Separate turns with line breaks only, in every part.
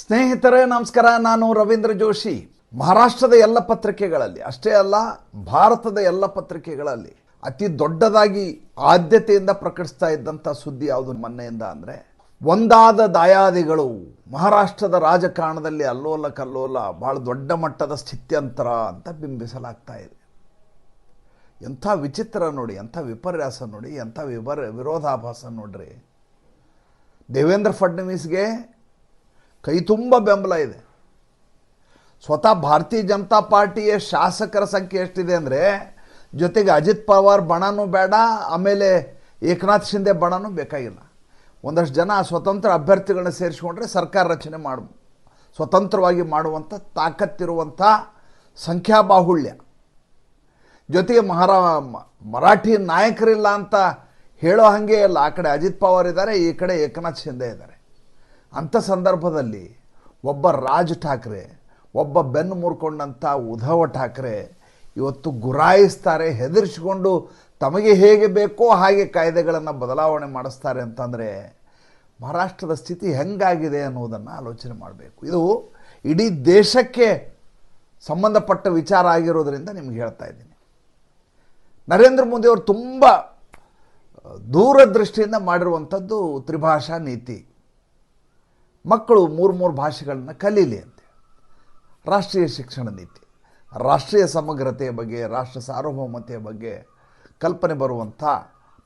ಸ್ನೇಹಿತರೇ, ನಮಸ್ಕಾರ. ನಾನು ರವೀಂದ್ರ ಜೋಶಿ. ಮಹಾರಾಷ್ಟ್ರದ ಎಲ್ಲ ಪತ್ರಿಕೆಗಳಲ್ಲಿ, ಅಷ್ಟೇ ಅಲ್ಲ, ಭಾರತದ ಎಲ್ಲ ಪತ್ರಿಕೆಗಳಲ್ಲಿ ಅತಿ ದೊಡ್ಡದಾಗಿ ಆದ್ಯತೆಯಿಂದ ಪ್ರಕಟಿಸ್ತಾ ಇದ್ದಂಥ ಸುದ್ದಿ ಯಾವುದು ಮೊನ್ನೆಯಿಂದ ಅಂದರೆ, ಒಂದಾದ ದಾಯಾದಿಗಳು ಮಹಾರಾಷ್ಟ್ರದ ರಾಜಕಾರಣದಲ್ಲಿ ಅಲ್ಲೋಲ ಕಲ್ಲೋಲ, ಭಾಳ ದೊಡ್ಡ ಮಟ್ಟದ ಸ್ಥಿತ್ಯಂತರ ಅಂತ ಬಿಂಬಿಸಲಾಗ್ತಾ ಇದೆ. ಎಂಥ ವಿಚಿತ್ರ ನೋಡಿ, ಎಂಥ ವಿಪರ್ಯಾಸ ನೋಡಿ, ಎಂಥ ವಿಪರ್ ವಿರೋಧಾಭಾಸ ನೋಡ್ರಿ. ದೇವೇಂದ್ರ ಫಡ್ನವೀಸ್ಗೆ ಕೈ ತುಂಬ ಬೆಂಬಲ ಇದೆ. ಸ್ವತಃ ಭಾರತೀಯ ಜನತಾ ಪಾರ್ಟಿಯ ಶಾಸಕರ ಸಂಖ್ಯೆ ಎಷ್ಟಿದೆ ಅಂದರೆ, ಜೊತೆಗೆ ಅಜಿತ್ ಪವಾರ್ ಬಣನೂ ಬೇಡ, ಆಮೇಲೆ ಏಕನಾಥ್ ಶಿಂದೆ ಬಣನೂ ಬೇಕಾಗಿಲ್ಲ. ಒಂದಷ್ಟು ಜನ ಸ್ವತಂತ್ರ ಅಭ್ಯರ್ಥಿಗಳನ್ನ ಸೇರಿಸ್ಕೊಂಡ್ರೆ ಸರ್ಕಾರ ರಚನೆ ಮಾಡ, ಸ್ವತಂತ್ರವಾಗಿ ಮಾಡುವಂಥ ತಾಕತ್ತಿರುವಂಥ ಸಂಖ್ಯಾಬಾಹುಳ್ಯ. ಜೊತೆಗೆ ಮಹಾರಾ, ಮರಾಠಿ ನಾಯಕರಿಲ್ಲ ಅಂತ ಹೇಳೋ ಹಾಗೆ ಇಲ್ಲ. ಆ ಕಡೆ ಅಜಿತ್ ಪವಾರ್ ಇದ್ದಾರೆ, ಈ ಕಡೆ ಏಕನಾಥ್ ಶಿಂದೆ ಇದ್ದಾರೆ. ಅಂಥ ಸಂದರ್ಭದಲ್ಲಿ ಒಬ್ಬ ರಾಜ್ ಠಾಕ್ರೆ, ಒಬ್ಬ ಬೆನ್ನು ಮುರ್ಕೊಂಡಂಥ ಉದ್ಧವ ಠಾಕ್ರೆ ಇವತ್ತು ಗುರಾಯಿಸ್ತಾರೆ, ಹೆದರಿಸಿಕೊಂಡು ತಮಗೆ ಹೇಗೆ ಬೇಕೋ ಹಾಗೆ ಕಾಯ್ದೆಗಳನ್ನು ಬದಲಾವಣೆ ಮಾಡಿಸ್ತಾರೆ ಅಂತಂದರೆ ಮಹಾರಾಷ್ಟ್ರದ ಸ್ಥಿತಿ ಹೆಂಗಾಗಿದೆ ಅನ್ನೋದನ್ನು ಆಲೋಚನೆ ಮಾಡಬೇಕು. ಇದು ಇಡೀ ದೇಶಕ್ಕೆ ಸಂಬಂಧಪಟ್ಟ ವಿಚಾರ ಆಗಿರೋದರಿಂದ ನಿಮ್ಗೆ ಹೇಳ್ತಾ ಇದ್ದೀನಿ. ನರೇಂದ್ರ ಮೋದಿಯವರು ತುಂಬ ದೂರದೃಷ್ಟಿಯಿಂದ ಮಾಡಿರುವಂಥದ್ದು ತ್ರಿಭಾಷಾ ನೀತಿ. ಮಕ್ಕಳು ಮೂರು ಮೂರು ಭಾಷೆಗಳನ್ನು ಕಲೀಲಿ ಅಂತೆ. ರಾಷ್ಟ್ರೀಯ ಶಿಕ್ಷಣ ನೀತಿ. ರಾಷ್ಟ್ರೀಯ ಸಮಗ್ರತೆಯ ಬಗ್ಗೆ, ರಾಷ್ಟ್ರ ಸಾರ್ವಭೌಮತೆಯ ಬಗ್ಗೆ ಕಲ್ಪನೆ ಬರುವಂಥ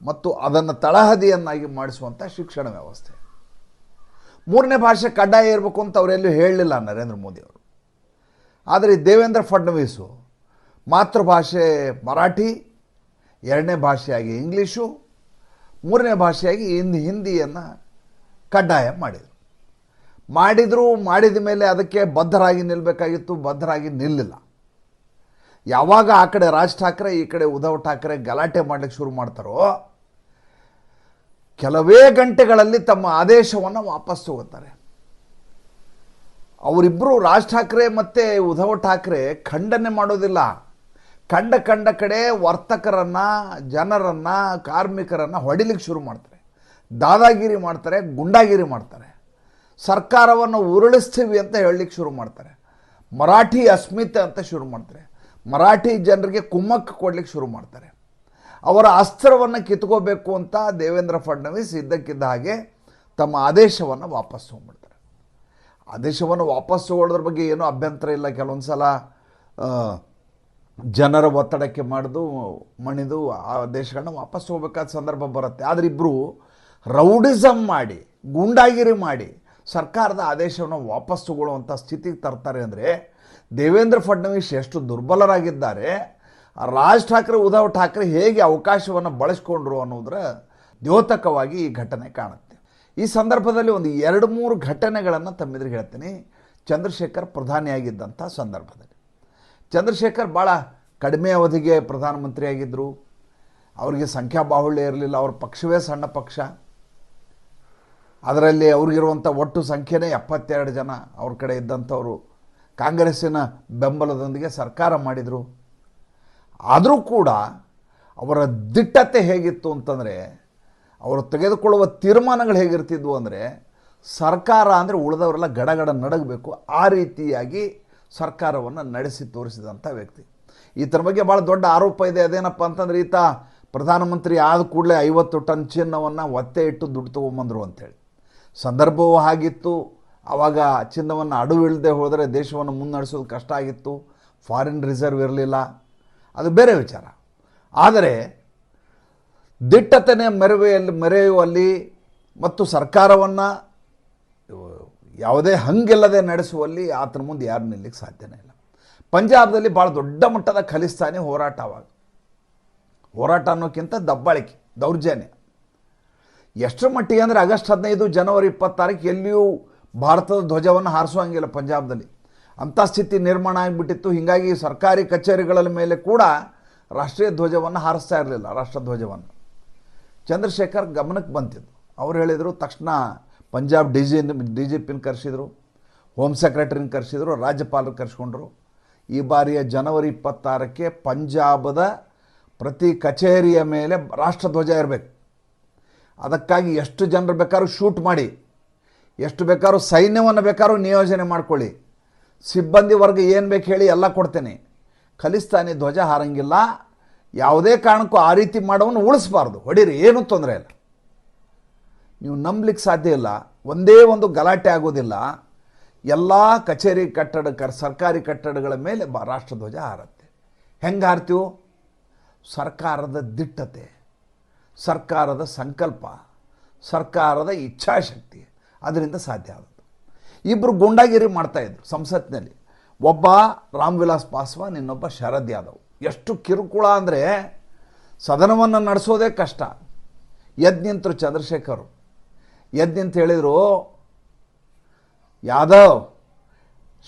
ಮತ್ತು ಅದನ್ನು ತಳಹದಿಯನ್ನಾಗಿ ಮಾಡಿಸುವಂಥ ಶಿಕ್ಷಣ ವ್ಯವಸ್ಥೆ. ಮೂರನೇ ಭಾಷೆ ಕಡ್ಡಾಯ ಇರಬೇಕು ಅಂತ ಅವರೆಲ್ಲೂ ಹೇಳಲಿಲ್ಲ ನರೇಂದ್ರ ಮೋದಿಯವರು ಆದರೆ ದೇವೇಂದ್ರ ಫಡ್ನವೀಸು ಮಾತೃಭಾಷೆ ಮರಾಠಿ, ಎರಡನೇ ಭಾಷೆಯಾಗಿ ಇಂಗ್ಲೀಷು, ಮೂರನೇ ಭಾಷೆಯಾಗಿ ಹಿಂದಿ, ಹಿಂದಿಯನ್ನು ಕಡ್ಡಾಯ ಮಾಡಿದರು. ಮಾಡಿದರೂ ಮಾಡಿದ ಮೇಲೆ ಅದಕ್ಕೆ ಬದ್ಧರಾಗಿ ನಿಲ್ಲಬೇಕಾಗಿತ್ತು ಬದ್ಧರಾಗಿ ನಿಲ್ಲಿಲ್ಲ. ಯಾವಾಗ ಆ ಕಡೆ ರಾಜ್ ಠಾಕ್ರೆ, ಈ ಕಡೆ ಉದ್ಧವ್ ಠಾಕ್ರೆ ಗಲಾಟೆ ಮಾಡಲಿಕ್ಕೆ ಶುರು ಮಾಡ್ತಾರೋ, ಕೆಲವೇ ಗಂಟೆಗಳಲ್ಲಿ ತಮ್ಮ ಆದೇಶವನ್ನು ವಾಪಸ್ ತಗೋತಾರೆ ಅವರಿಬ್ಬರು ರಾಜ್ ಠಾಕ್ರೆ ಮತ್ತು ಉದ್ಧವ್ ಠಾಕ್ರೆ ಖಂಡನೆ ಮಾಡೋದಿಲ್ಲ. ಕಂಡ ಕಂಡ ಕಡೆ ವರ್ತಕರನ್ನು, ಜನರನ್ನು, ಕಾರ್ಮಿಕರನ್ನು ಹೊಡಿಲಿಕ್ಕೆ ಶುರು ಮಾಡ್ತಾರೆ. ದಾದಾಗಿರಿ ಮಾಡ್ತಾರೆ, ಗುಂಡಾಗಿರಿ ಮಾಡ್ತಾರೆ. ಸರ್ಕಾರವನ್ನು ಉರುಳಿಸ್ತೀವಿ ಅಂತ ಹೇಳಲಿಕ್ಕೆ ಶುರು ಮಾಡ್ತಾರೆ. ಮರಾಠಿ ಅಸ್ಮಿತೆ ಅಂತ ಶುರು ಮಾಡ್ತಾರೆ. ಮರಾಠಿ ಜನರಿಗೆ ಕುಮ್ಮಕ್ಕು ಕೊಡ್ಲಿಕ್ಕೆ ಶುರು ಮಾಡ್ತಾರೆ. ಅವರ ಅಸ್ತ್ರವನ್ನು ಕಿತ್ಕೋಬೇಕು ಅಂತ ದೇವೇಂದ್ರ ಫಡ್ನವೀಸ್ ಇದ್ದಕ್ಕಿದ್ದ ಹಾಗೆ ತಮ್ಮ ಆದೇಶವನ್ನು ವಾಪಸ್ ತೊಗೊಂಡ್ಬಿಡ್ತಾರೆ. ಆದೇಶವನ್ನು ವಾಪಸ್ ತಗೊಳ್ಳೋದ್ರ ಬಗ್ಗೆ ಏನೂ ಅಭ್ಯಂತರ ಇಲ್ಲ. ಕೆಲವೊಂದು ಸಲ ಜನರ ಒತ್ತಡಕ್ಕೆ ಮಾಡಿದು, ಮಣಿದು ಆ ದೇಶಗಳನ್ನ ವಾಪಸ್ ಹೋಗ್ಬೇಕಾದ ಸಂದರ್ಭ ಬರುತ್ತೆ. ಆದರೆ ಇಬ್ಬರು ರೌಡಿಸಮ್ ಮಾಡಿ, ಗೂಂಡಾಗಿರಿ ಮಾಡಿ ಸರ್ಕಾರದ ಆದೇಶವನ್ನು ವಾಪಸ್ ತಗೊಳ್ಳುವಂಥ ಸ್ಥಿತಿಗೆ ತರ್ತಾರೆ ಅಂದರೆ ದೇವೇಂದ್ರ ಫಡ್ನವೀಸ್ ಎಷ್ಟು ದುರ್ಬಲರಾಗಿದ್ದಾರೆ, ರಾಜ್ ಠಾಕ್ರೆ, ಉದ್ಧವ್ ಠಾಕ್ರೆ ಹೇಗೆ ಅವಕಾಶವನ್ನು ಬಳಸ್ಕೊಂಡ್ರು ಅನ್ನೋದರ ದ್ಯೋತಕವಾಗಿ ಈ ಘಟನೆ ಕಾಣುತ್ತೆ. ಈ ಸಂದರ್ಭದಲ್ಲಿ ಒಂದು ಎರಡು ಮೂರು ಘಟನೆಗಳನ್ನು ತಮ್ಮಿದ್ರೆ ಹೇಳ್ತೀನಿ. ಚಂದ್ರಶೇಖರ್ ಪ್ರಧಾನಿಯಾಗಿದ್ದಂಥ ಸಂದರ್ಭದಲ್ಲಿ. ಚಂದ್ರಶೇಖರ್ ಭಾಳ ಕಡಿಮೆ ಅವಧಿಗೆ ಪ್ರಧಾನಮಂತ್ರಿಯಾಗಿದ್ದರು ಅವರಿಗೆ ಸಂಖ್ಯಾ ಬಾಹುಳ್ಯ ಇರಲಿಲ್ಲ, ಅವ್ರ ಪಕ್ಷವೇ ಸಣ್ಣ ಪಕ್ಷ. ಅದರಲ್ಲಿ ಅವ್ರಿಗಿರುವಂಥ ಒಟ್ಟು ಸಂಖ್ಯೆನೇ ಎಪ್ಪತ್ತೆರಡು ಜನ ಅವ್ರ ಕಡೆ ಇದ್ದಂಥವರು. ಕಾಂಗ್ರೆಸ್ಸಿನ ಬೆಂಬಲದೊಂದಿಗೆ ಸರ್ಕಾರ ಮಾಡಿದರು. ಆದರೂ ಕೂಡ ಅವರ ದಿಟ್ಟತೆ ಹೇಗಿತ್ತು ಅಂತಂದರೆ, ಅವರು ತೆಗೆದುಕೊಳ್ಳುವ ತೀರ್ಮಾನಗಳು ಹೇಗಿರ್ತಿದ್ವು ಅಂದರೆ, ಸರ್ಕಾರ ಅಂದರೆ ಉಳಿದವರೆಲ್ಲ ಗಡಗಡ ನಡಗಬೇಕು, ಆ ರೀತಿಯಾಗಿ ಸರ್ಕಾರವನ್ನು ನಡೆಸಿ ತೋರಿಸಿದಂಥ ವ್ಯಕ್ತಿ. ಈತನ ಬಗ್ಗೆ ಭಾಳ ದೊಡ್ಡ ಆರೋಪ ಇದೆ. ಅದೇನಪ್ಪ ಅಂತಂದ್ರೆ, ಈತ ಪ್ರಧಾನಮಂತ್ರಿ ಆದ ಕೂಡಲೇ ಐವತ್ತು ಟನ್ ಚಿನ್ನವನ್ನು ಒತ್ತೆ ಇಟ್ಟು ದುಡ್ಡು ತೊಗೊಂಬಂದರು ಅಂತೇಳಿ. ಸಂದರ್ಭವೂ ಆಗಿತ್ತು ಆವಾಗ ಚಿನ್ನವನ್ನು ಅಡುವಿಳ್ದೆ ಹೋದರೆ ದೇಶವನ್ನು ಮುನ್ನಡೆಸೋದು ಕಷ್ಟ ಆಗಿತ್ತು. ಫಾರಿನ್ ರಿಸರ್ವ್ ಇರಲಿಲ್ಲ. ಅದು ಬೇರೆ ವಿಚಾರ. ಆದರೆ ದಿಟ್ಟತನೆ ಮೆರವೆಯಲ್ಲಿ, ಮೆರೆಯುವಲ್ಲಿ ಮತ್ತು ಸರ್ಕಾರವನ್ನು ಯಾವುದೇ ಹಂಗಿಲ್ಲದೆ ನಡೆಸುವಲ್ಲಿ ಆತನ ಮುಂದೆ ಯಾರು ನಿಲ್ಲಕ್ಕೆ ಸಾಧ್ಯನೇ ಇಲ್ಲ. ಪಂಜಾಬ್ದಲ್ಲಿ ಭಾಳ ದೊಡ್ಡ ಮಟ್ಟದ ಖಲಿಸ್ತಾನಿ ಹೋರಾಟ ಅವಾಗ. ಹೋರಾಟ ಅನ್ನೋಕ್ಕಿಂತ ದಬ್ಬಾಳಿಕೆ, ದೌರ್ಜನ್ಯ. ಎಷ್ಟರ ಮಟ್ಟಿಗೆ ಅಂದರೆ ಆಗಸ್ಟ್ ಹದಿನೈದು ಜನವರಿ ಇಪ್ಪತ್ತಾರಕ್ಕೆ ಎಲ್ಲಿಯೂ ಭಾರತದ ಧ್ವಜವನ್ನು ಹಾರಿಸುವಂಗಿಲ್ಲ ಪಂಜಾಬ್ದಲ್ಲಿ. ಅಂಥ ಸ್ಥಿತಿ ನಿರ್ಮಾಣ ಆಗಿಬಿಟ್ಟಿತ್ತು. ಹೀಗಾಗಿ ಸರ್ಕಾರಿ ಕಚೇರಿಗಳ ಮೇಲೆ ಕೂಡ ರಾಷ್ಟ್ರೀಯ ಧ್ವಜವನ್ನು ಹಾರಿಸ್ತಾ ಇರಲಿಲ್ಲ ರಾಷ್ಟ್ರಧ್ವಜವನ್ನು ಚಂದ್ರಶೇಖರ್ ಗಮನಕ್ಕೆ ಬಂತಿದ್ದು. ಅವ್ರು ಹೇಳಿದರು, ತಕ್ಷಣ Punjab D G D G ಪಿನ ಕರೆಸಿದರು, ಹೋಮ್ ಸೆಕ್ರೆಟರಿನ ಕರೆಸಿದರು, ರಾಜ್ಯಪಾಲರು ಕರೆಸ್ಕೊಂಡ್ರು. ಈ ಬಾರಿಯ ಜನವರಿ ಇಪ್ಪತ್ತಾರಕ್ಕೆ ಪಂಜಾಬದ ಪ್ರತಿ ಕಚೇರಿಯ ಮೇಲೆ ರಾಷ್ಟ್ರಧ್ವಜ ಇರಬೇಕು ಅದಕ್ಕಾಗಿ ಎಷ್ಟು ಜನರು ಬೇಕಾದ್ರೂ ಶೂಟ್ ಮಾಡಿ, ಎಷ್ಟು ಬೇಕಾದ್ರೂ ಸೈನ್ಯವನ್ನು ಬೇಕಾದ್ರೂ ನಿಯೋಜನೆ ಮಾಡ್ಕೊಳ್ಳಿ. ಸಿಬ್ಬಂದಿ ವರ್ಗ ಏನು ಬೇಕು ಹೇಳಿ ಎಲ್ಲ ಕೊಡ್ತೇನೆ. ಖಲಿಸ್ತಾನಿ ಧ್ವಜ ಹಾರಂಗಿಲ್ಲ. ಯಾವುದೇ ಕಾರಣಕ್ಕೂ ಆ ರೀತಿ ಮಾಡೋವನ್ನು ಉಳಿಸ್ಬಾರ್ದು. ಹೊಡೀರಿ, ಏನೂ ತೊಂದರೆ ಇಲ್ಲ. ನೀವು ನಂಬಲಿಕ್ಕೆ ಸಾಧ್ಯ ಇಲ್ಲ. ಒಂದೇ ಒಂದು ಗಲಾಟೆ ಆಗೋದಿಲ್ಲ. ಎಲ್ಲ ಕಚೇರಿ ಕಟ್ಟಡ, ಕ, ಸರ್ಕಾರಿ ಕಟ್ಟಡಗಳ ಮೇಲೆ ರಾಷ್ಟ್ರಧ್ವಜ ಹಾರತ್ತೆ. ಹೆಂಗೆ ಹಾರ್ತೀವೋ? ಸರ್ಕಾರದ ದಿಟ್ಟತೆ. ಸರ್ಕಾರದ ಸಂಕಲ್ಪ, ಸರ್ಕಾರದ ಇಚ್ಛಾಶಕ್ತಿ ಅದರಿಂದ ಸಾಧ್ಯ ಆಗುತ್ತೆ ಇಬ್ಬರು ಗುಂಡಾಗಿರಿ ಮಾಡ್ತಾಯಿದ್ರು ಸಂಸತ್ನಲ್ಲಿ. ಒಬ್ಬ ರಾಮ್ ವಿಲಾಸ್ ಪಾಸ್ವಾನ್, ಇನ್ನೊಬ್ಬ ಶರದ್ ಯಾದವ್. ಎಷ್ಟು ಕಿರುಕುಳ ಅಂದರೆ ಸದನವನ್ನು ನಡೆಸೋದೇ ಕಷ್ಟ. ನಿಂತರು ಚಂದ್ರಶೇಖರ್ ನಿಂತು ಹೇಳಿದರು, ಯಾದವ್,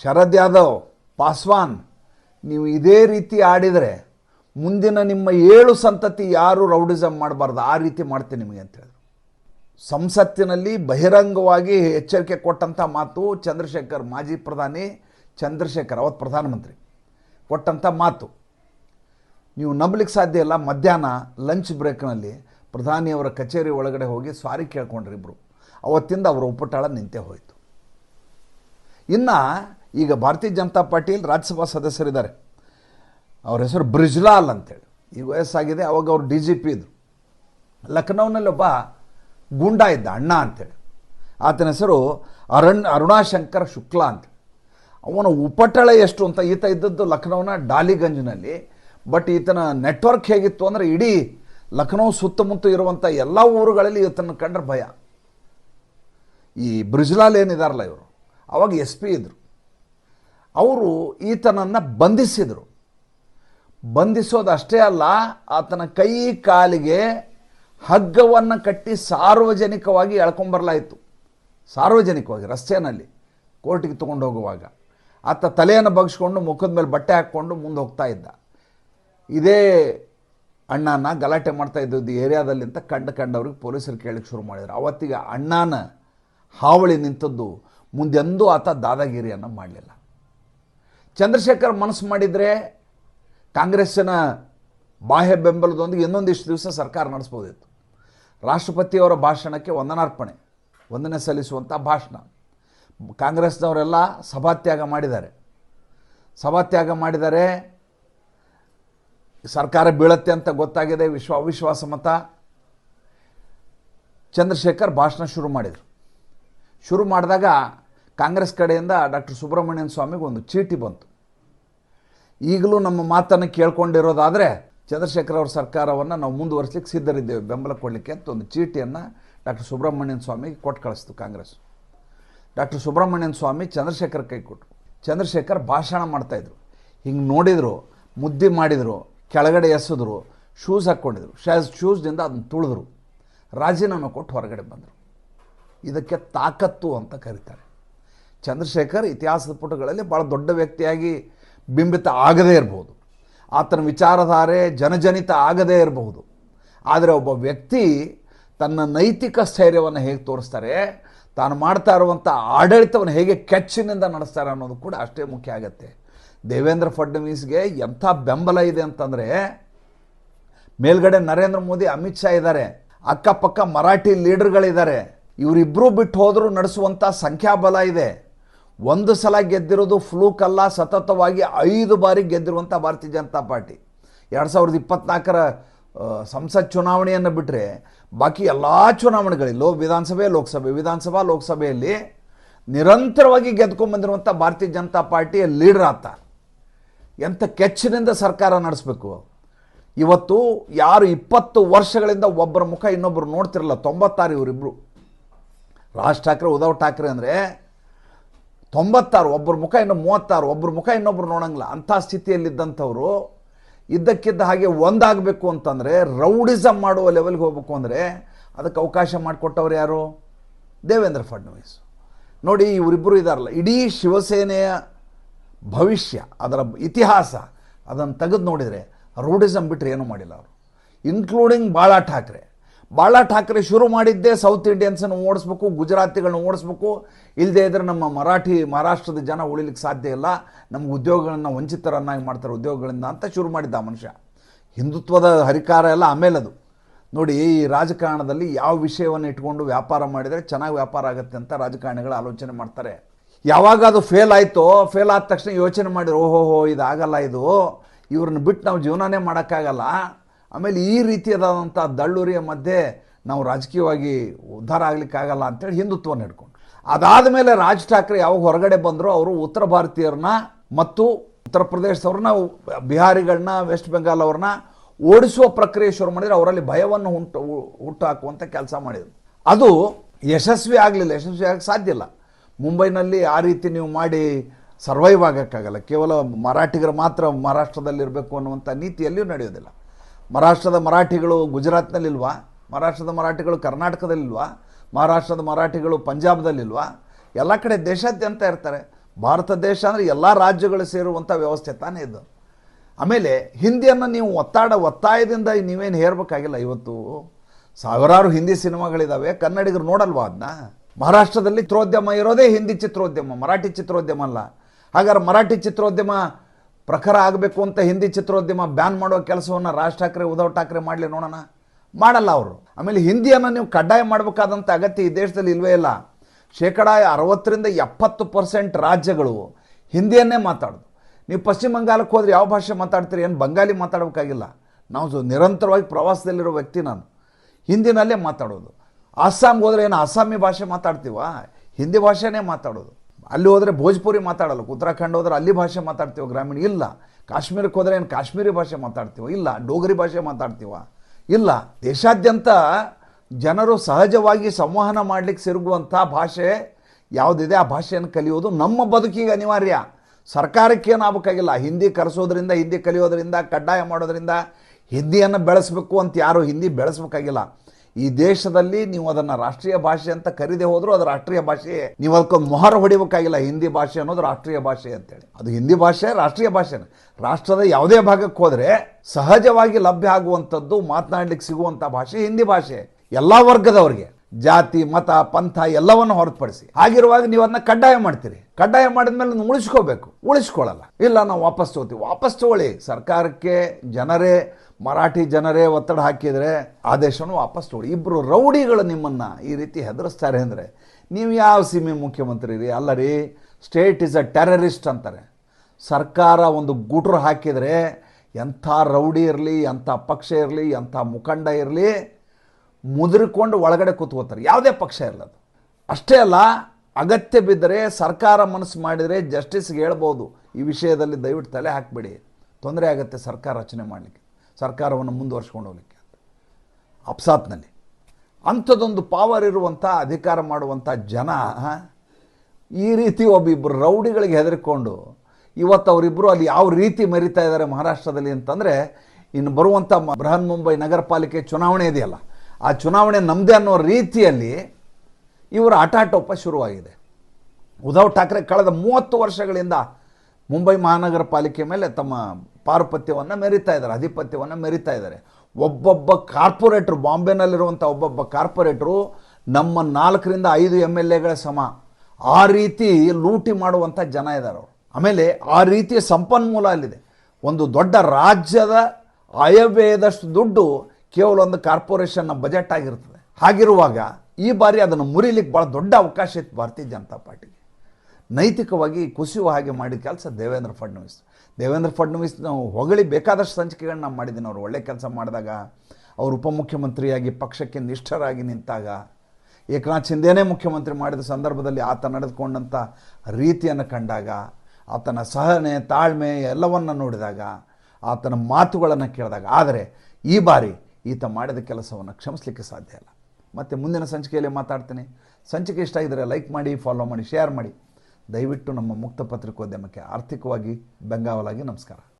ಶರದ್ ಯಾದವ್, ಪಾಸ್ವಾನ್, ನೀವು ಇದೇ ರೀತಿ ಆಡಿದರೆ ಮುಂದಿನ ನಿಮ್ಮ ಏಳು ಸಂತತಿ ಯಾರು ರೌಡಿಸಮ್ ಮಾಡಬಾರ್ದು, ಆ ರೀತಿ ಮಾಡ್ತೀನಿ ನಿಮಗೆ ಅಂತ ಹೇಳಿದ್ರು. ಸಂಸತ್ತಿನಲ್ಲಿ ಬಹಿರಂಗವಾಗಿ ಎಚ್ಚರಿಕೆ ಕೊಟ್ಟಂಥ ಮಾತು ಚಂದ್ರಶೇಖರ್, ಮಾಜಿ ಪ್ರಧಾನಿ ಚಂದ್ರಶೇಖರ್, ಅವತ್ತು ಪ್ರಧಾನಮಂತ್ರಿ ಕೊಟ್ಟಂಥ ಮಾತು. ನೀವು ನಂಬಲಿಕ್ಕೆ ಸಾಧ್ಯ ಇಲ್ಲ, ಮಧ್ಯಾಹ್ನ ಲಂಚ್ ಬ್ರೇಕ್ನಲ್ಲಿ ಪ್ರಧಾನಿಯವರ ಕಚೇರಿ ಒಳಗಡೆ ಹೋಗಿ ಸಾರಿ ಕೇಳ್ಕೊಂಡ್ರಿ ಇಬ್ಬರು ಅವತ್ತಿಂದ ಅವರ ಉಪಟಳ ನಿಂತೇ ಹೋಯಿತು. ಇನ್ನು ಈಗ ಭಾರತೀಯ ಜನತಾ ಪಾರ್ಟಿಯಲ್ಲಿ ರಾಜ್ಯಸಭಾ ಸದಸ್ಯರಿದ್ದಾರೆ. ಅವ್ರ ಹೆಸರು ಬ್ರಿಜ್ಲಾಲ್ ಅಂತೇಳಿ. ಈಗ ವಯಸ್ಸಾಗಿದೆ, ಅವಾಗ ಅವ್ರು ಡಿ ಜಿ ಪಿ ಇದ್ರು. ಲಖನೌನಲ್ಲಿ ಒಬ್ಬ ಗುಂಡ ಇದ್ದ, ಅಣ್ಣ ಅಂತೇಳಿ. ಆತನ ಹೆಸರು ಅರಣ್, ಅರುಣಾಶಂಕರ್ ಶುಕ್ಲಾ ಅಂತ ಅವನ ಉಪಟಳ ಎಷ್ಟು ಅಂತ ಈತ ಇದ್ದದ್ದು ಲಖನೌನ ಡಾಲಿಗಂಜ್ನಲ್ಲಿ. ಬಟ್ ಈತನ ನೆಟ್ವರ್ಕ್ ಹೇಗಿತ್ತು ಅಂದರೆ ಇಡೀ ಲಖನೌ ಸುತ್ತಮುತ್ತ ಇರುವಂಥ ಎಲ್ಲ ಊರುಗಳಲ್ಲಿ ಈತನ ಕಂಡ್ರೆ ಭಯ. ಈ ಬ್ರಿಜ್ಲಾಲ್ ಏನಿದಾರಲ್ಲ ಇವರು, ಅವಾಗ ಎಸ್ ಪಿ ಇದ್ದರು ಅವರು ಈತನನ್ನು ಬಂಧಿಸಿದರು. ಬಂಧಿಸೋದು ಅಷ್ಟೇ ಅಲ್ಲ, ಆತನ ಕೈ ಕಾಲಿಗೆ ಹಗ್ಗವನ್ನು ಕಟ್ಟಿ ಸಾರ್ವಜನಿಕವಾಗಿ ಎಳ್ಕೊಂಬರಲಾಯಿತು. ಸಾರ್ವಜನಿಕವಾಗಿ ರಸ್ತೆಯಲ್ಲಿ ಕೋರ್ಟಿಗೆ ತೊಗೊಂಡು ಹೋಗುವಾಗ ಆತ ತಲೆಯನ್ನು ಬಗ್ಸ್ಕೊಂಡು ಮುಖದ ಮೇಲೆ ಬಟ್ಟೆ ಹಾಕ್ಕೊಂಡು ಮುಂದೆ ಹೋಗ್ತಾ ಇದ್ದ. ಇದೇ ಅಣ್ಣನ ಗಲಾಟೆ ಮಾಡ್ತಾ ಇದ್ದದ್ದು ಏರಿಯಾದಲ್ಲಿ ಅಂತ ಕಂಡು ಕಂಡವ್ರಿಗೆ ಪೊಲೀಸರು ಕೇಳಕ್ಕೆ ಶುರು ಮಾಡಿದ್ರು. ಅವತ್ತಿಗೆ ಅಣ್ಣನ ಹಾವಳಿ ನಿಂತದ್ದು ಮುಂದೆಂದೂ ಆತ ದಾದಾಗಿರಿಯನ್ನು ಮಾಡಲಿಲ್ಲ. ಚಂದ್ರಶೇಖರ್ ಮನಸ್ಸು ಮಾಡಿದರೆ ಕಾಂಗ್ರೆಸ್ಸಿನ ಬಾಹ್ಯ ಬೆಂಬಲದೊಂದಿಗೆ ಇನ್ನೊಂದಿಷ್ಟು ದಿವಸ ಸರ್ಕಾರ ನಡೆಸ್ಬೋದಿತ್ತು. ರಾಷ್ಟ್ರಪತಿಯವರ ಭಾಷಣಕ್ಕೆ ವಂದನಾರ್ಪಣೆ, ವಂದನೆ ಸಲ್ಲಿಸುವಂಥ ಭಾಷಣ. ಕಾಂಗ್ರೆಸ್ನವರೆಲ್ಲ ಸಭಾತ್ಯಾಗ ಮಾಡಿದ್ದಾರೆ. ಸಭಾತ್ಯಾಗ ಮಾಡಿದರೆ ಸರ್ಕಾರ ಬೀಳತ್ತೆ ಅಂತ ಗೊತ್ತಾಗಿದೆ, ವಿಶ್ವ, ಅವಿಶ್ವಾಸ ಮತ. ಚಂದ್ರಶೇಖರ್ ಭಾಷಣ ಶುರು ಮಾಡಿದರು. ಶುರು ಮಾಡಿದಾಗ ಕಾಂಗ್ರೆಸ್ ಕಡೆಯಿಂದ ಡಾಕ್ಟರ್ ಸುಬ್ರಹ್ಮಣ್ಯನ್ ಸ್ವಾಮಿಗೆ ಒಂದು ಚೀಟಿ ಬಂತು. ಈಗಲೂ ನಮ್ಮ ಮಾತನ್ನು ಕೇಳ್ಕೊಂಡಿರೋದಾದರೆ ಚಂದ್ರಶೇಖರ್ ಅವ್ರ ಸರ್ಕಾರವನ್ನು ನಾವು ಮುಂದುವರಿಸಲಿಕ್ಕೆ ಸಿದ್ಧರಿದ್ದೇವೆ. ಬೆಂಬಲ ಕೊಡಲಿಕ್ಕೆ ಅಂತ ಒಂದು ಚೀಟಿಯನ್ನು ಡಾಕ್ಟರ್ ಸುಬ್ರಹ್ಮಣ್ಯನ್ ಸ್ವಾಮಿಗೆ ಕೊಟ್ಟು ಕಳಿಸ್ತು ಕಾಂಗ್ರೆಸ್. ಡಾಕ್ಟರ್ ಸುಬ್ರಹ್ಮಣ್ಯನ್ ಸ್ವಾಮಿ ಚಂದ್ರಶೇಖರ್ ಕೈ ಕೊಟ್ಟರು ಚಂದ್ರಶೇಖರ್ ಭಾಷಣ ಮಾಡ್ತಾಯಿದ್ರು ಹಿಂಗೆ ನೋಡಿದರು, ಮುದ್ದೆ ಮಾಡಿದರು, ಕೆಳಗಡೆ ಎಸೆದ್ರು ಶೂಸ್ ಹಾಕ್ಕೊಂಡಿದ್ರು ಶೂಸ್ ಶೂಸ್ನಿಂದ ಅದನ್ನು ತುಳಿದ್ರು. ರಾಜೀನಾಮೆ ಕೊಟ್ಟು ಹೊರಗಡೆ ಬಂದರು. ಇದಕ್ಕೆ ತಾಕತ್ತು ಅಂತ ಕರೀತಾರೆ. ಚಂದ್ರಶೇಖರ್ ಇತಿಹಾಸದ ಪುಟಗಳಲ್ಲಿ ಭಾಳ ದೊಡ್ಡ ವ್ಯಕ್ತಿಯಾಗಿ ಬಿಂಬಿತ ಆಗದೇ ಇರಬಹುದು. ಆತನ ವಿಚಾರಧಾರೆ ಜನಜನಿತ ಆಗದೇ ಇರಬಹುದು. ಆದರೆ ಒಬ್ಬ ವ್ಯಕ್ತಿ ತನ್ನ ನೈತಿಕ ಸ್ಥೈರ್ಯವನ್ನು ಹೇಗೆ ತೋರಿಸ್ತಾರೆ, ತಾನು ಮಾಡ್ತಾ ಇರುವಂಥ ಆಡಳಿತವನ್ನು ಹೇಗೆ ಕೆಚ್ಚಿನಿಂದ ನಡೆಸ್ತಾರೆ ಅನ್ನೋದು ಕೂಡ ಅಷ್ಟೇ ಮುಖ್ಯ ಆಗುತ್ತೆ. ದೇವೇಂದ್ರ ಫಡ್ನವೀಸ್ಗೆ ಎಂಥ ಬೆಂಬಲ ಇದೆ ಅಂತಂದರೆ, ಮೇಲ್ಗಡೆ ನರೇಂದ್ರ ಮೋದಿ ಅಮಿತ್ ಶಾ ಇದ್ದಾರೆ, ಅಕ್ಕಪಕ್ಕ ಮರಾಠಿ ಲೀಡರ್ಗಳಿದ್ದಾರೆ ಇವರಿಬ್ಬರು ಬಿಟ್ಟು ಹೋದರೂ ನಡೆಸುವಂಥ ಸಂಖ್ಯಾಬಲ ಇದೆ. ಒಂದು ಸಲ ಗೆದ್ದಿರೋದು ಫ್ಲೂಕಲ್ಲ ಸತತವಾಗಿ ಐದು ಬಾರಿ ಗೆದ್ದಿರುವಂಥ ಭಾರತೀಯ ಜನತಾ ಪಾರ್ಟಿ. ಎರಡು ಸಾವಿರದ ಇಪ್ಪತ್ನಾಲ್ಕರ ಸಂಸತ್ ಚುನಾವಣೆಯನ್ನು ಬಿಟ್ಟರೆ ಬಾಕಿ ಎಲ್ಲ ಚುನಾವಣೆಗಳಿಲ್ಲೋ, ವಿಧಾನಸಭೆ, ಲೋಕಸಭೆ, ವಿಧಾನಸಭಾ, ಲೋಕಸಭೆಯಲ್ಲಿ ನಿರಂತರವಾಗಿ ಗೆದ್ಕೊಂಡ್ಬಂದಿರುವಂಥ ಭಾರತೀಯ ಜನತಾ ಪಾರ್ಟಿಯ ಲೀಡರ್ ಆತ. ಎಂಥ ಕೆಚ್ಚಿನಿಂದ ಸರ್ಕಾರ ನಡೆಸಬೇಕು? ಇವತ್ತು ಯಾರು ಇಪ್ಪತ್ತು ವರ್ಷಗಳಿಂದ ಒಬ್ಬರ ಮುಖ ಇನ್ನೊಬ್ಬರು ನೋಡ್ತಿರಲ್ಲ, ತೊಂಬತ್ತಾರು ಇವರಿಬ್ಬರು ರಾಜ್ ಠಾಕ್ರೆ, ಉದ್ಧವ್ ಠಾಕ್ರೆ ಅಂದರೆ ತೊಂಬತ್ತಾರು ಒಬ್ಬರ ಮುಖ ಇನ್ನು ಮೂವತ್ತಾರು ಒಬ್ಬರ ಮುಖ ಇನ್ನೊಬ್ರು ನೋಡಂಗಿಲ್ಲ. ಅಂಥ ಸ್ಥಿತಿಯಲ್ಲಿದ್ದಂಥವ್ರು ಇದ್ದಕ್ಕಿದ್ದ ಹಾಗೆ ಒಂದಾಗಬೇಕು ಅಂತಂದರೆ ರೌಡಿಸಮ್ ಮಾಡುವ ಲೆವೆಲ್ಗೆ ಹೋಗ್ಬೇಕು ಅಂದರೆ, ಅದಕ್ಕೆ ಅವಕಾಶ ಮಾಡಿಕೊಟ್ಟವ್ರು ಯಾರು? ದೇವೇಂದ್ರ ಫಡ್ನವೀಸ್. ನೋಡಿ ಇವರಿಬ್ಬರು ಇದ್ದಾರಲ್ಲ ಇಡೀ ಶಿವಸೇನೆಯ ಭವಿಷ್ಯ, ಅದರ ಇತಿಹಾಸ, ಅದನ್ನು ತೆಗೆದು ನೋಡಿದರೆ ರೌಡಿಸಮ್ ಬಿಟ್ಟರೆ ಏನೂ ಮಾಡಿಲ್ಲ ಅವರು. ಇನ್ಕ್ಲೂಡಿಂಗ್ ಬಾಳಾ ಠಾಕ್ರೆ. ಬಾಳಾ ಠಾಕ್ರೆ ಶುರು ಮಾಡಿದ್ದೇ ಸೌತ್ ಇಂಡಿಯನ್ಸನ್ನು ಓಡಿಸ್ಬೇಕು ಗುಜರಾತಿಗಳನ್ನ ಓಡಿಸ್ಬೇಕು. ಇಲ್ಲದೇ ಇದ್ರೆ ನಮ್ಮ ಮರಾಠಿ, ಮಹಾರಾಷ್ಟ್ರದ ಜನ ಉಳಿಲಿಕ್ಕೆ ಸಾಧ್ಯ ಇಲ್ಲ. ನಮ್ಗೆ ಉದ್ಯೋಗಗಳನ್ನು ವಂಚಿತರನ್ನಾಗಿ ಮಾಡ್ತಾರೆ ಉದ್ಯೋಗಗಳಿಂದ ಅಂತ ಶುರು ಮಾಡಿದ್ದ ಮನುಷ್ಯ. ಹಿಂದುತ್ವದ ಹರಿಕಾರ ಎಲ್ಲ ಆಮೇಲೆ ಅದು ನೋಡಿ, ಈ ರಾಜಕಾರಣದಲ್ಲಿ ಯಾವ ವಿಷಯವನ್ನು ಇಟ್ಕೊಂಡು ವ್ಯಾಪಾರ ಮಾಡಿದರೆ ಚೆನ್ನಾಗಿ ವ್ಯಾಪಾರ ಆಗುತ್ತೆ ಅಂತ ರಾಜಕಾರಣಿಗಳು ಆಲೋಚನೆ ಮಾಡ್ತಾರೆ. ಯಾವಾಗ ಅದು ಫೇಲ್ ಆಯಿತೋ ಫೇಲ್ ಆದ ತಕ್ಷಣ ಯೋಚನೆ ಮಾಡಿದ್ರು, ಓಹೋಹೋ, ಇದಾಗಲ್ಲ ಇದು. ಇವ್ರನ್ನ ಬಿಟ್ಟು ನಾವು ಜೀವನನೇ ಮಾಡೋಕ್ಕಾಗಲ್ಲ. ಆಮೇಲೆ ಈ ರೀತಿಯಾದಂಥ ದಳ್ಳುರಿಯ ಮಧ್ಯೆ ನಾವು ರಾಜಕೀಯವಾಗಿ ಉದ್ಧಾರ ಆಗಲಿಕ್ಕಾಗಲ್ಲ ಅಂತೇಳಿ ಹಿಂದುತ್ವವನ್ನು ಹಿಡ್ಕೊಂಡು ಅದಾದ ಮೇಲೆ ರಾಜ್ ಠಾಕ್ರೆ ಯಾವಾಗ ಹೊರಗಡೆ ಬಂದರೂ ಅವರು ಉತ್ತರ ಭಾರತೀಯರನ್ನ ಮತ್ತು ಉತ್ತರ ಪ್ರದೇಶದವ್ರನ್ನ, ಬಿಹಾರಿಗಳನ್ನ, ವೆಸ್ಟ್ ಬೆಂಗಾಲ್ ಅವ್ರನ್ನ ಓಡಿಸುವ ಪ್ರಕ್ರಿಯೆ ಶುರು ಮಾಡಿದರೆ ಅವರಲ್ಲಿ ಭಯವನ್ನು ಹುಟ್ಟು ಹಾಕುವಂಥ ಕೆಲಸ ಮಾಡಿದರು. ಅದು ಯಶಸ್ವಿ ಆಗಲಿಲ್ಲ, ಯಶಸ್ವಿ ಆಗಕ್ಕೆ ಸಾಧ್ಯ ಇಲ್ಲ. ಮುಂಬೈನಲ್ಲಿ ಆ ರೀತಿ ನೀವು ಮಾಡಿ ಸರ್ವೈವ್ ಆಗೋಕ್ಕಾಗಲ್ಲ. ಕೇವಲ ಮರಾಠಿಗರು ಮಾತ್ರ ಮಹಾರಾಷ್ಟ್ರದಲ್ಲಿರಬೇಕು ಅನ್ನುವಂಥ ನೀತಿಯಲ್ಲಿಯೂ ನಡೆಯೋದಿಲ್ಲ. ಮಹಾರಾಷ್ಟ್ರದ ಮರಾಠಿಗಳು ಗುಜರಾತ್ನಲ್ಲಿಲ್ವಾ? ಮಹಾರಾಷ್ಟ್ರದ ಮರಾಠಿಗಳು ಕರ್ನಾಟಕದಲ್ಲಿಲ್ವಾ? ಮಹಾರಾಷ್ಟ್ರದ ಮರಾಠಿಗಳು ಪಂಜಾಬ್ದಲ್ಲಿಲ್ವಾ? ಎಲ್ಲ ಕಡೆ ದೇಶಾದ್ಯಂತ ಇರ್ತಾರೆ. ಭಾರತ ದೇಶ ಅಂದರೆ ಎಲ್ಲ ರಾಜ್ಯಗಳು ಸೇರುವಂಥ ವ್ಯವಸ್ಥೆ ತಾನೇ ಇದು. ಆಮೇಲೆ ಹಿಂದಿಯನ್ನು ನೀವು ಒತ್ತಾಡ ಒತ್ತಾಯದಿಂದ ನೀವೇನು ಹೇರಬೇಕಾಗಿಲ್ಲ ಇವತ್ತು? ಸಾವಿರಾರು ಹಿಂದಿ ಸಿನಿಮಾಗಳಿದ್ದಾವೆ ಕನ್ನಡಿಗರು ನೋಡಲ್ವಾ ಅದನ್ನ ಮಹಾರಾಷ್ಟ್ರದಲ್ಲಿ ಚಿತ್ರೋದ್ಯಮ ಇರೋದೇ ಹಿಂದಿ ಚಿತ್ರೋದ್ಯಮ, ಮರಾಠಿ ಚಿತ್ರೋದ್ಯಮ ಅಲ್ಲ. ಹಾಗಾದ್ರೆ ಮರಾಠಿ ಚಿತ್ರೋದ್ಯಮ ಪ್ರಖರ ಆಗಬೇಕು ಅಂತ ಹಿಂದಿ ಚಿತ್ರೋದ್ಯಮ ಬ್ಯಾನ್ ಮಾಡೋ ಕೆಲಸವನ್ನು ರಾಜ್ ಠಾಕ್ರೆ, ಉದ್ಧವ್ ಠಾಕ್ರೆ ಮಾಡಲಿ ನೋಡೋಣ. ಮಾಡಲ್ಲ ಅವರು. ಆಮೇಲೆ ಹಿಂದಿಯನ್ನು ನೀವು ಕಡ್ಡಾಯ ಮಾಡಬೇಕಾದಂಥ ಅಗತ್ಯ ಈ ದೇಶದಲ್ಲಿ ಇಲ್ವೇ ಇಲ್ಲ. ಶೇಕಡ ಅರವತ್ತರಿಂದ ಎಪ್ಪತ್ತು ಪರ್ಸೆಂಟ್ ರಾಜ್ಯಗಳು ಹಿಂದಿಯನ್ನೇ ಮಾತಾಡೋದು. ನೀವು ಪಶ್ಚಿಮ ಬಂಗಾಲಕ್ಕೆ ಹೋದ್ರೆ ಯಾವ ಭಾಷೆ ಮಾತಾಡ್ತೀರಿ? ಏನು ಬಂಗಾಲಿ ಮಾತಾಡಬೇಕಾಗಿಲ್ಲ. ನಾವು ನಿರಂತರವಾಗಿ ಪ್ರವಾಸದಲ್ಲಿರೋ ವ್ಯಕ್ತಿ ನಾನು. ಹಿಂದಿನಲ್ಲೇ ಮಾತಾಡೋದು. ಅಸ್ಸಾಂಗೆ ಹೋದರೆ ಏನು ಅಸ್ಸಾಮಿ ಭಾಷೆ ಮಾತಾಡ್ತೀವ? ಹಿಂದಿ ಭಾಷೆನೇ ಮಾತಾಡೋದು. ಅಲ್ಲಿ ಹೋದರೆ ಭೋಜ್ಪುರಿ ಮಾತಾಡಲ್ಲ. ಉತ್ತರಾಖಂಡ್ ಹೋದ್ರೆ ಅಲ್ಲಿ ಭಾಷೆ ಮಾತಾಡ್ತೀವೋ ಗ್ರಾಮೀಣ? ಇಲ್ಲ. ಕಾಶ್ಮೀರಕ್ಕೆ ಹೋದ್ರೆ ಏನು ಕಾಶ್ಮೀರಿ ಭಾಷೆ ಮಾತಾಡ್ತೀವೋ? ಇಲ್ಲ. ಡೋಗರಿ ಭಾಷೆ ಮಾತಾಡ್ತೀವ? ಇಲ್ಲ. ದೇಶಾದ್ಯಂತ ಜನರು ಸಹಜವಾಗಿ ಸಂವಹನ ಮಾಡಲಿಕ್ಕೆ ಸಿರುಗುವಂಥ ಭಾಷೆ ಯಾವುದಿದೆ? ಆ ಭಾಷೆಯನ್ನು ಕಲಿಯೋದು ನಮ್ಮ ಬದುಕಿಗೆ ಅನಿವಾರ್ಯ. ಸರ್ಕಾರಕ್ಕೆ ಏನಾಗಬೇಕಾಗಿಲ್ಲ. ಹಿಂದಿ ಕರೆಸೋದ್ರಿಂದ, ಹಿಂದಿ ಕಲಿಯೋದ್ರಿಂದ, ಕಡ್ಡಾಯ ಮಾಡೋದ್ರಿಂದ ಹಿಂದಿಯನ್ನು ಬೆಳೆಸಬೇಕು ಅಂತ ಯಾರು ಹಿಂದಿ ಬೆಳೆಸಬೇಕಾಗಿಲ್ಲ. ಈ ದೇಶದಲ್ಲಿ ನೀವು ಅದನ್ನು ರಾಷ್ಟ್ರೀಯ ಭಾಷೆ ಅಂತ ಕರೀದೆ ಹೋದರೂ ಅದು ರಾಷ್ಟ್ರೀಯ ಭಾಷೆ. ನೀವು ಅದಕ್ಕೊಂದು ಮೊಹರ ಹೊಡಿಬೇಕಾಗಿಲ್ಲ, ಹಿಂದಿ ಭಾಷೆ ಅನ್ನೋದು ರಾಷ್ಟ್ರೀಯ ಭಾಷೆ ಅಂತೇಳಿ. ಅದು ಹಿಂದಿ ಭಾಷೆ, ರಾಷ್ಟ್ರೀಯ ಭಾಷೆ ರಾಷ್ಟ್ರದ ಯಾವುದೇ ಭಾಗಕ್ಕೆ ಹೋದರೆ ಸಹಜವಾಗಿ ಲಭ್ಯ ಆಗುವಂಥದ್ದು, ಮಾತನಾಡ್ಲಿಕ್ಕೆ ಸಿಗುವಂಥ ಭಾಷೆ ಹಿಂದಿ ಭಾಷೆ. ಎಲ್ಲ ವರ್ಗದವರಿಗೆ. ಜಾತಿ, ಮತ, ಪಂಥ ಎಲ್ಲವನ್ನು ಹೊರತುಪಡಿಸಿ. ಹಾಗಿರುವಾಗ ನೀವು ಅದನ್ನ ಕಡ್ಡಾಯ ಮಾಡ್ತೀರಿ. ಕಡ್ಡಾಯ ಮಾಡಿದ್ಮೇಲೆ ಮೇಲೆ ಉಳಿಸ್ಕೋಬೇಕು. ಉಳಿಸ್ಕೊಳ್ಳಲ್ಲ. ಇಲ್ಲ, ನಾವು ವಾಪಸ್ ತಗೋತೀವಿ. ವಾಪಸ್ ತಗೊಳ್ಳಿ. ಸರ್ಕಾರಕ್ಕೆ ಜನರೇ, ಮರಾಠಿ ಜನರೇ ಒತ್ತಡ ಹಾಕಿದರೆ ಆದೇಶವನ್ನು ವಾಪಸ್ ತಗೊಳ್ಳಿ. ಇಬ್ಬರು ರೌಡಿಗಳು ನಿಮ್ಮನ್ನು ಈ ರೀತಿ ಹೆದರಿಸ್ತಾರೆ ಅಂದರೆ ನೀವು ಯಾವ ಸೀಮೆ ಮುಖ್ಯಮಂತ್ರಿ ರೀ ಅಲ್ಲ ರೀ ಸ್ಟೇಟ್ ಇಸ್ ಅ ಟೆರರಿಸ್ಟ್ ಅಂತಾರೆ. ಸರ್ಕಾರ ಒಂದು ಗುಟ್ರು ಹಾಕಿದರೆ ಎಂಥ ರೌಡಿ ಇರಲಿ, ಎಂಥ ಪಕ್ಷ ಇರಲಿ, ಎಂಥ ಮುಖಂಡ ಇರಲಿ ಮುದುರಿಕೊಂಡು ಒಳಗಡೆ ಕೂತ್ಕೋತಾರೆ ಯಾವುದೇ ಪಕ್ಷ ಇರಲ್ಲ ಅದು. ಅಷ್ಟೇ ಅಲ್ಲ, ಅಗತ್ಯ ಬಿದ್ದರೆ ಸರ್ಕಾರ ಮನಸ್ಸು ಮಾಡಿದರೆ ಜಸ್ಟಿಸ್ಗೆ ಹೇಳ್ಬೋದು. ಈ ವಿಷಯದಲ್ಲಿ ದಯವಿಟ್ಟು ತಲೆ ಹಾಕಬೇಡಿ. ತೊಂದರೆ ಆಗುತ್ತೆ ಸರ್ಕಾರ ರಚನೆ ಮಾಡಲಿಕ್ಕೆ. ಸರ್ಕಾರವನ್ನು ಮುಂದುವರ್ಸ್ಕೊಂಡು ಹೋಗ್ಲಿಕ್ಕೆ. ಅಪ್ಸಾತ್ನಲ್ಲಿ. ಅಂಥದ್ದೊಂದು ಪಾವರ್ ಇರುವಂಥ ಅಧಿಕಾರ ಮಾಡುವಂಥ ಜನ ಈ ರೀತಿ ಒಬ್ಬಿಬ್ಬರು ರೌಡಿಗಳಿಗೆ ಹೆದರಿಕೊಂಡು, ಇವತ್ತು ಅವರಿಬ್ಬರು ಅಲ್ಲಿ ಯಾವ ರೀತಿ ಮರಿತಾ ಇದ್ದಾರೆ ಮಹಾರಾಷ್ಟ್ರದಲ್ಲಿ ಅಂತಂದರೆ, ಇನ್ನು ಬರುವಂಥ ಬೃಹನ್ ಮುಂಬೈ ನಗರ ಪಾಲಿಕೆ ಚುನಾವಣೆ ಇದೆಯಲ್ಲ ಆ ಚುನಾವಣೆ ನಮ್ಮದೇ ಅನ್ನೋ ರೀತಿಯಲ್ಲಿ ಇವರ ಆಟಾಟೋಪ ಶುರುವಾಗಿದೆ. ಉದ್ಧವ್ ಠಾಕ್ರೆ ಕಳೆದ ಮೂವತ್ತು ವರ್ಷಗಳಿಂದ ಮುಂಬೈ ಮಹಾನಗರ ಪಾಲಿಕೆ ಮೇಲೆ ತಮ್ಮ ಪಾರುಪತ್ಯವನ್ನು ಮೆರಿತಾ ಇದ್ದಾರೆ ಆಧಿಪತ್ಯವನ್ನು ಮೆರಿತಾ ಇದ್ದಾರೆ. ಒಬ್ಬೊಬ್ಬ ಕಾರ್ಪೊರೇಟ್ರು ಬಾಂಬೆನಲ್ಲಿರುವಂಥ ಒಬ್ಬೊಬ್ಬ ಕಾರ್ಪೊರೇಟ್ರು ನಮ್ಮ ನಾಲ್ಕರಿಂದ ಐದು ಎಂ ಎಲ್ ಎಗಳ ಸಮ. ಆ ರೀತಿ ಲೂಟಿ ಮಾಡುವಂಥ ಜನ ಇದ್ದಾರೆ ಅವರು. ಆಮೇಲೆ ಆ ರೀತಿಯ ಸಂಪನ್ಮೂಲ ಅಲ್ಲಿದೆ. ಒಂದು ದೊಡ್ಡ ರಾಜ್ಯದ ಆಯವ್ಯಯದಷ್ಟು ದುಡ್ಡು ಕೇವಲ ಒಂದು ಕಾರ್ಪೊರೇಷನ್ನ ಬಜೆಟ್ ಆಗಿರ್ತದೆ. ಹಾಗಿರುವಾಗ ಈ ಬಾರಿ ಅದನ್ನು ಮುರಿಲಿಕ್ಕೆ ಭಾಳ ದೊಡ್ಡ ಅವಕಾಶ ಇತ್ತು ಭಾರತೀಯ ಜನತಾ ಪಾರ್ಟಿಗೆ. ನೈತಿಕವಾಗಿ ಕುಸಿಯುವ ಹಾಗೆ ಮಾಡಿದ ಕೆಲಸ ದೇವೇಂದ್ರ ಫಡ್ನವೀಸ್. ದೇವೇಂದ್ರ ಫಡ್ನವೀಸ್ ನಾವು ಹೊಗಳಿ ಬೇಕಾದಷ್ಟು ಸಂಚಿಕೆಗಳನ್ನ ಮಾಡಿದ್ದೀನಿ ಅವರು ಒಳ್ಳೆ ಕೆಲಸ ಮಾಡಿದಾಗ, ಅವರು ಉಪಮುಖ್ಯಮಂತ್ರಿಯಾಗಿ ಪಕ್ಷಕ್ಕೆ ನಿಷ್ಠರಾಗಿ ನಿಂತಾಗ, ಏಕನಾಥ್ ಮುಖ್ಯಮಂತ್ರಿ ಮಾಡಿದ ಸಂದರ್ಭದಲ್ಲಿ ಆತ ನಡೆದುಕೊಂಡಂಥ ರೀತಿಯನ್ನು ಕಂಡಾಗ, ಆತನ ಸಹನೆ, ತಾಳ್ಮೆ ಎಲ್ಲವನ್ನು ನೋಡಿದಾಗ, ಆತನ ಮಾತುಗಳನ್ನು ಕೇಳಿದಾಗ. ಆದರೆ ಈ ಬಾರಿ ಈತ ಮಾಡಿದ ಕೆಲಸವನ್ನು ಕ್ಷಮಿಸಲಿಕ್ಕೆ ಸಾಧ್ಯ ಇಲ್ಲ. ಮತ್ತು ಮುಂದಿನ ಸಂಚಿಕೆಯಲ್ಲಿ ಮಾತಾಡ್ತೇನೆ. ಸಂಚಿಕೆ ಇಷ್ಟ ಆಗಿದ್ದರೆ ಲೈಕ್ ಮಾಡಿ ಫಾಲೋ ಮಾಡಿ ಶೇರ್ ಮಾಡಿ. ದಯವಿಟ್ಟು ನಮ್ಮ ಮುಕ್ತ ಪತ್ರಿಕೋದ್ಯಮಕ್ಕೆ ಆರ್ಥಿಕವಾಗಿ ಬೆಂಗಾವಲಾಗಿ ನಮಸ್ಕಾರ.